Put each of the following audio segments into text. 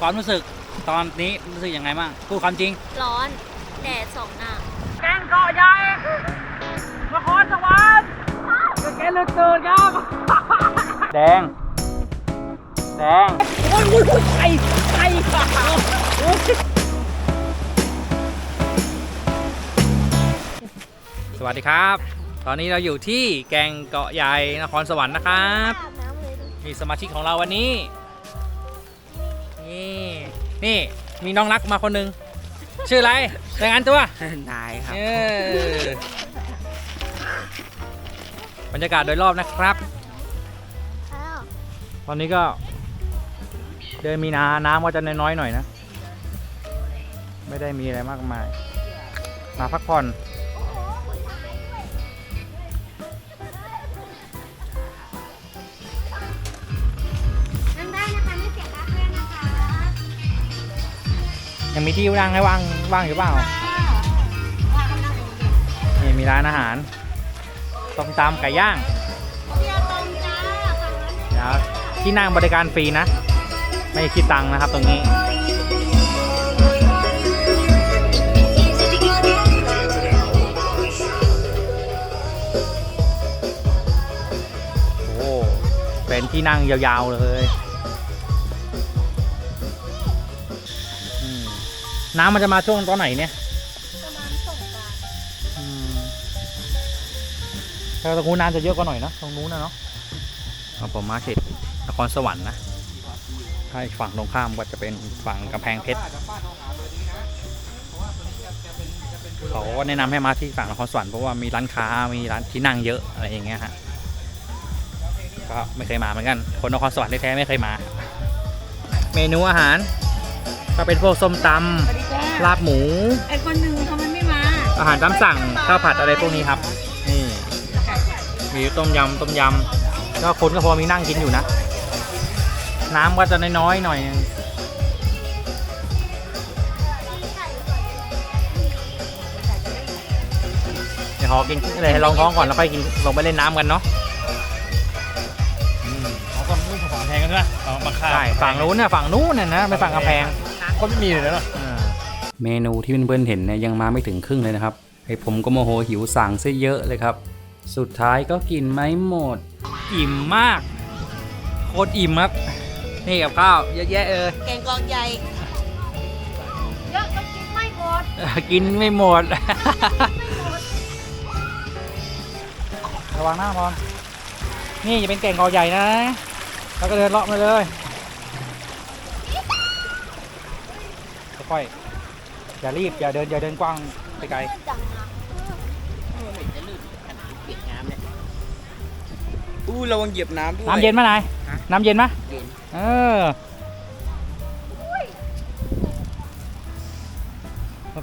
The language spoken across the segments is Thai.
ความรู้สึกตอนนี้รู้สึกยังไงบ้างพูดความจริง ร้อน แดดสองหน้าแกงเกาะใหญ่นครสวรรค์แกงเลือดเกินครับ แดง แดง โอ้ยโอ้ยโอ้ยไข่ไข่โอ้ยสวัสดีครับ ตอนนี้เราอยู่ที่แกงเกาะใหญ่นครสวรรค์นะครับอาบน้ำเลยดูมีสมาชิกของเราวันนี้ นี่นี่มีน้องรักมาคนหนึ่งชื่ออะไรรายงานตัว นายครับ เออบรรยากาศโดยรอบนะครับอ้าวตอนนี้ก็ เดินมีนาน้ำก็จะน้อยๆหน่อยนะ ไม่ได้มีอะไรมากมาย มาพักผ่อน ยังมีที่นั่งให้ว่างว่างอยู่เปล่างเนี่มีร้านอาหารต้มตำไก่ย่างเที่ยวตรงจ้าฝั่งนั้นเดี๋ยวที่นั่งบริการฟรีนะ ไม่คิดตังค์นะครับตรงนี้โอ้เป็นที่นั่งยาวๆเลย น้ำมันจะมาช่วงตอนไหนเนี่ยประมาณสงกรานต์อืมแต่ตรงนู้นน้ำจะเยอะกว่าหน่อยนะตรงนู้นนะเนาะเอาผมมาเขตนครสวรรค์นะถ้าอีกฝั่งตรงข้ามก็จะเป็นฝั่งกำแพงเพชรเขาก็แนะนำให้มาที่ฝั่งนครสวรรค์เพราะว่ามีร้านค้ามีร้านที่นั่งเยอะอะไรอย่างเงี้ยฮะก็ไม่เคยมาเหมือนกัน คนนครสวรรค์แท้ๆไม่เคยมา เมนูอาหาร ก็เป็นพวกส้มตำ ลาบหมู ไอ้คนหนึ่งทำไมไม่มาอาหารตามสั่งข้าวผัดอะไรพวกนี้ครับ นี่ มีต้มยำต้มยำก็คนก็พอมีนั่งกินอยู่นะ น้ำก็จะน้อยๆหน่อยนึงเดี๋ยวขอกินเลยให้ลองท้องก่อนแล้วค่อยกินลงไปเล่นน้ำกันเนาะเขาก็ไม่ฝั่งแพงกันใช่ไหมเอามาค่าใช่ฝั่งนู้นน่ะฝั่งนู้นน่ะนะไปฝั่งกำแพงก็ไม่มีเลยนะ เมนูที่เพื่อนๆเห็นเนี่ยยังมาไม่ถึงครึ่งเลยนะครับไอผมก็โมโหหิวสั่งซะเยอะเลยครับ สุดท้ายก็กินไม่หมด อิ่มมาก โคตรอิ่มครับ นี่กับข้าวเยอะแยะเออแกงกองใหญ่เยอะก็กินไม่หมด กินไม่หมด ระวังหน้าบอลนี่จะเป็นแก่งกอใหญ่นะ แล้วก็เดินเลาะมาเลยค่อยๆ อย่ารีบอย่าเดินอย่าเดินกว้างไปไกลจังนะอู้ระวังเหยียบน้ำด้วยน้ำเย็นมะนายฮะน้ำเย็นมะเย็นเออ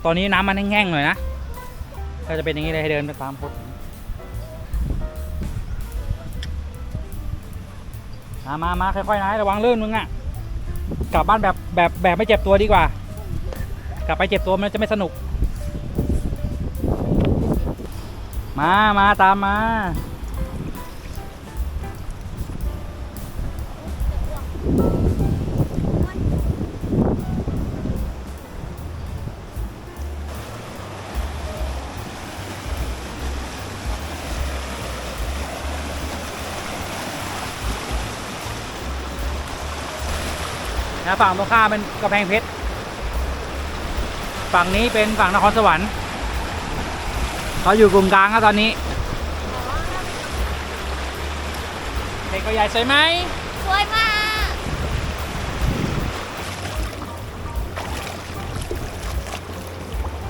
ตอนนี้น้ำมันแห้งๆหน่อยนะก็จะเป็นอย่างนี้เลยให้เดินไปตามพดมามามาค่อยๆนะระวังลื่นมึงอะ กลับบ้านแบบแบบแบบไม่เจ็บตัวดีกว่า กลับไปเจ็บตัวมันจะไม่สนุก มามาตามมานะฝั่งตรงข้ามเป็นกำแพงเพชร ฝั่งนี้เป็นฝั่งนครสวรรค์เขาอยู่กลุ่มกลางครับตอนนี้ เด็กก็ใหญ่สวยไหมสวยมาก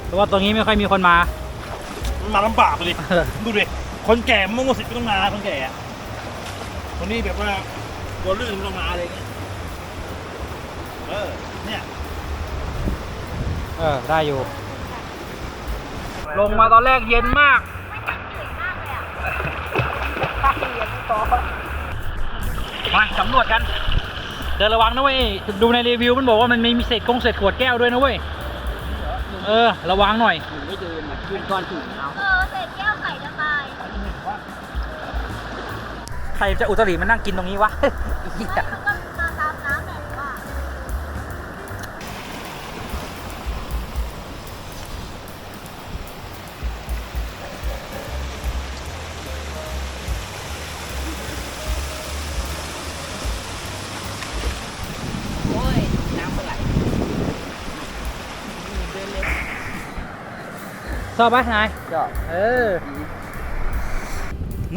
เพราะว่าตรงนี้ไม่ค่อยมีคนมา มันมาลำบากเลยดูดิ คนแก่มันไม่หมดสิทธิ์ก็ต้องมาคนแก่อะคนนี้แบบว่าตัวลื่นมันต้องมาอะไรเงี้ยเออ เนี่ยเออ ได้อยู่ ลงมาตอนแรกเย็นมาก มาสำรวจกัน เดินระวังนะเว้ย ดูในรีวิวมันบอกว่ามันมีเศษกงเศษขวดแก้วด้วยนะเว้ย เออ ระวังหน่อยเออเศษแก้วไข่จะตาย ใครจะอุตริมานั่งกินตรงนี้วะแล้วก็ม ชอบปะนายชอบเออ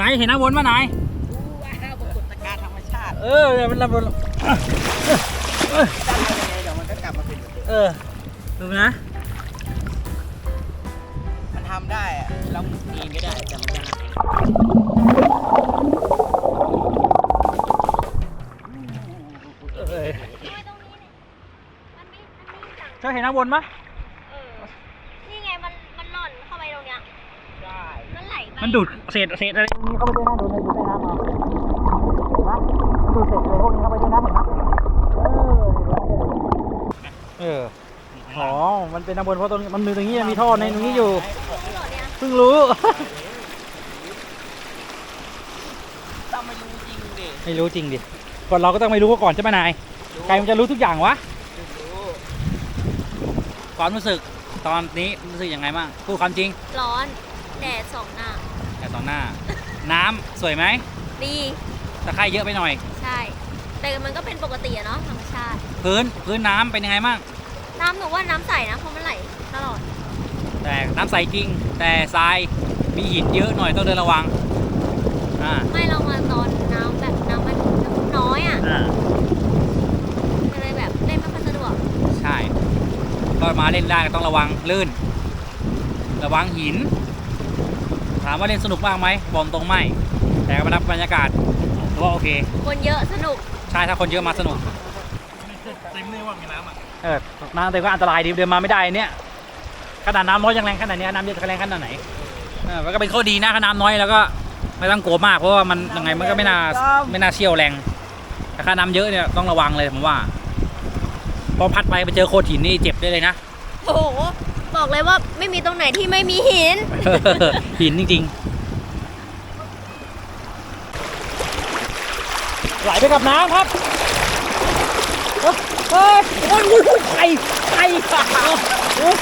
นายเห็นน้ำวนปะนายอู้ว้าวปรากฏการณ์ธรรมชาติ เออเนี่ยมันน้ำวนตั้งยังไงเดี๋ยวมันก็กลับมาเป็นเหมือนเดิมเออดูนะ มันทำได้อะเราหมุนเองก็ได้แต่มันจะหายเออทำไมตรงนี้เนี่ยมันไม่มันไม่สั่งเจ้าเห็นน้ำวนปะ เออ นี่ไงมันมันหล่อนเข้าไปตรงเนี้ย ได้ มันไหลไปมันดูดเศษเศษอะไรพวกนี้เข้าไปด้วยนะดูในดูในน้ำเอาเห็นไหมมันดูดเศษอะไรพวกนี้เข้าไปด้วยนะเห็นไหมเอออ๋อมันเป็นน้ำวนเพราะตรงนี้มันมีตรงนี้มีท่อในตรงนี้อยู่นี่เหรอเนี่ยเพิ่งรู้ต้องไม่รู้จริงดิไม่รู้จริงดิก่อนเราก็ต้องไม่รู้ก่อนใช่ไหมนายใครมันจะรู้ทุกอย่างวะรู้ความรู้สึกตอนนี้รู้สึกยังไงบ้างพูดความจริง ร้อน แดดสองหน้าแต่ตอนหน้า น้ำสวยไหมดีตะไคร่เยอะไปหน่อย ใช่ แต่มันก็เป็นปกติอะเนาะธรรมชาติ พื้นพื้นน้ำเป็นยังไงบ้างน้ำหนูว่าน้ำใสนะเพราะมันไหลตลอด แต่น้ำใสจริง แต่ทรายมีหินเยอะหน่อยต้องเดินระวังอ่าไม่เรามาตอนน้ำแบบน้ำมันน้ำน้อยอะอ่า ก็เลยแบบเล่นไม่ค่อยสะดวกใช่ ก็มาเล่นได้ก็ต้องระวังลื่น ระวังหิน ถามว่าเล่นสนุกมากไหมบอกตรงไม่ แต่ก็มารับบรรยากาศถือว่าโอเค คนเยอะสนุก ใช่ถ้าคนเยอะมาสนุกเต็มเลยว่ามีน้ำอะ เออ น้ำเต็มก็อันตรายดีเดินมาไม่ได้เนี่ยขนาดน้ำน้อยยังแรงขนาดเนี้ยน้ำเยอะจะแรงขนาดไหนเออมันก็เป็นข้อดีนะถ้าน้ำน้อยแล้วก็ไม่ต้องกลัวมากเพราะว่ามันยังไงมันก็ไม่น่าไม่น่าเชี่ยวแรงแต่ถ้าน้ำเยอะเนี่ยต้องระวังเลยผมว่า พอพัดไปไปเจอโขดหินนี่เจ็บได้เลยนะ โอ้โห บอกเลยว่าไม่มีตรงไหนที่ไม่มีหิน หินจริงๆ ไหลไปกับน้ำครับเฮ้ยเฮ้ยโอ้ยโอ้ยโอ้ยไข่ไข่โอ้ย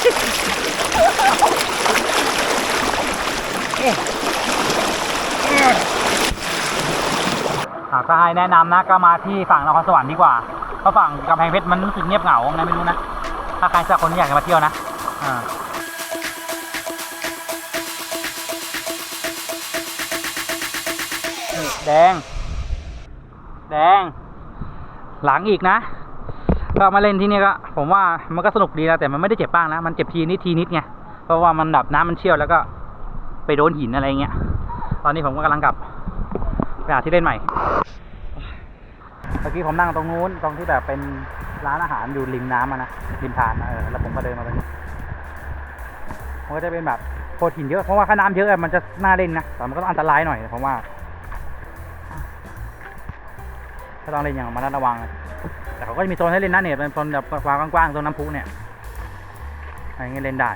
หากจะให้แนะนำนะก็มาที่ฝั่งนครสวรรค์ดีกว่า เพราะฝั่งกำแพงเพชรมันรู้สึกเงียบเหงาไงไม่รู้นะ ถ้าใครสักคนที่อยากจะมาเที่ยวนะ อ่านี่แดง แดง หลังอีกนะ ก็มาเล่นที่นี่ก็ ผมว่ามันก็สนุกดีนะ แต่มันไม่ได้เจ็บบ้างนะ มันเจ็บทีนิดทีนิดไง เพราะว่ามันดับน้ำมันเชี่ยวแล้วก็ไปโดนหินอะไรเงี้ย ตอนนี้ผมก็กำลังกลับไปหาที่เล่นใหม่ เมื่อกี้ผมนั่งตรงนู้นตรงที่แบบเป็นร้านอาหารอยู่ริมน้ำอะนะริมทานเออแล้วผมก็เดินมาตรงนี้ มันก็จะเป็นแบบโคตรหินเยอะ เพราะว่าถ้าน้ำเยอะอะมันจะน่าเล่นนะ แต่มันก็ต้องอันตรายหน่อยผมว่าก็ต้องเล่นอย่างระมัดระวัง แต่เขาก็จะมีโซนให้เล่นนะเนี่ยเป็นโซนแบบกว้างๆโซนน้ำพุเนี่ยอะไรเงี้ยเล่นได้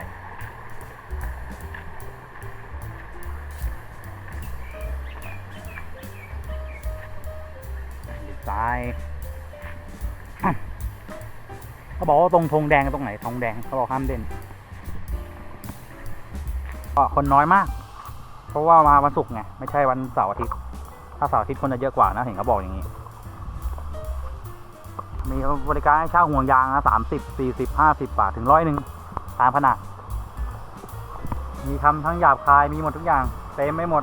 ซ้ายเขาบอกว่าตรงธงแดงตรงไหนธงแดงเขาบอกห้ามเด่น ก็คนน้อยมาก เพราะว่ามาวันศุกร์ไงไม่ใช่วันเสาร์อาทิตย์ถ้าเสาร์อาทิตย์คนจะเยอะกว่านะเห็นเขาบอกอย่างนี้ มีบริการให้เช่าห่วงยางนะสามสิบสี่สิบห้าสิบบาทถึงร้อยหนึ่งตามขนาดมีคำทั้งหยาบคายมีหมดทุกอย่างเต็มไม่หมด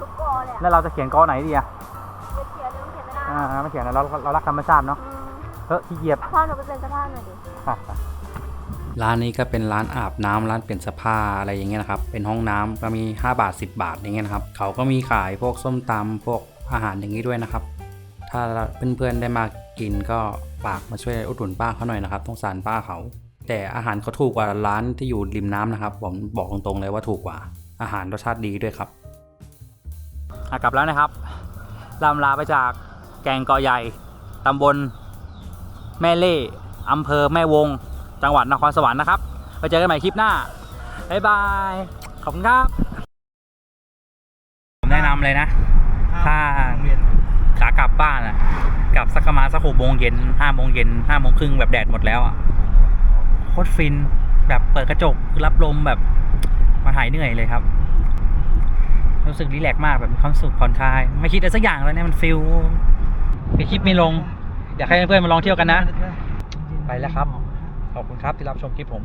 ทุกกอเลยอะแล้วเราจะเขียนกอไหนดีอะเขียนเรื่องเขียนไม่ได้อ่าไม่เขียนแล้วเราเรารักธรรมชาติเนาะอืมเฮ้ยขี้เกียจพ่อหนูไปเป็นสภาพหน่อยดิ อะ ร้านนี้ก็เป็นร้านอาบน้ำร้านเปลี่ยนเสื้อผ้าอะไรอย่างเงี้ยนะครับ เป็นห้องน้ำก็มี 5 บาท 10 บาทอย่างเงี้ยนะครับ เขาก็มีขายพวกส้มตำพวกอาหารอย่างนี้ด้วยนะครับ ถ้าเพื่อนๆได้มากินก็ฝากมาช่วยอุดหนุนป้าเขาหน่อยนะครับต้องสารป้าเขา แต่อาหารเขาถูกกว่าร้านที่อยู่ริมน้ำนะครับผมบอกตรงๆเลยว่าถูกกว่า อาหารรสชาติดีด้วยครับกลับแล้วนะครับลำลาไปจากแกงกอใหญ่ตำบลแม่เล่อำเภอแม่วง จังหวัดนครสวรรค์นะครับไปเจอกันใหม่คลิปหน้าบ๊ายบายขอบคุณครับผมแนะนำเลยนะ ถ้าขากลับบ้านอะกลับสักประมาณสักหกโมงเย็นห้าโมงเย็นห้าโมงครึ่งแบบแดดหมดแล้วอะโคตรฟินแบบเปิดกระจกรับลมแบบมาหายเหนื่อยเลยครับ รู้สึกรีแลกซ์มากแบบมีความสุขผ่อนคลาย ไม่คิดอะไรสักอย่างแล้วเนี่ยมันฟิลมีคลิปไม่ลง อยากให้เพื่อนๆมาลองเที่ยวกันนะ ไปแล้วครับ ขอบคุณครับที่รับชมคลิปผม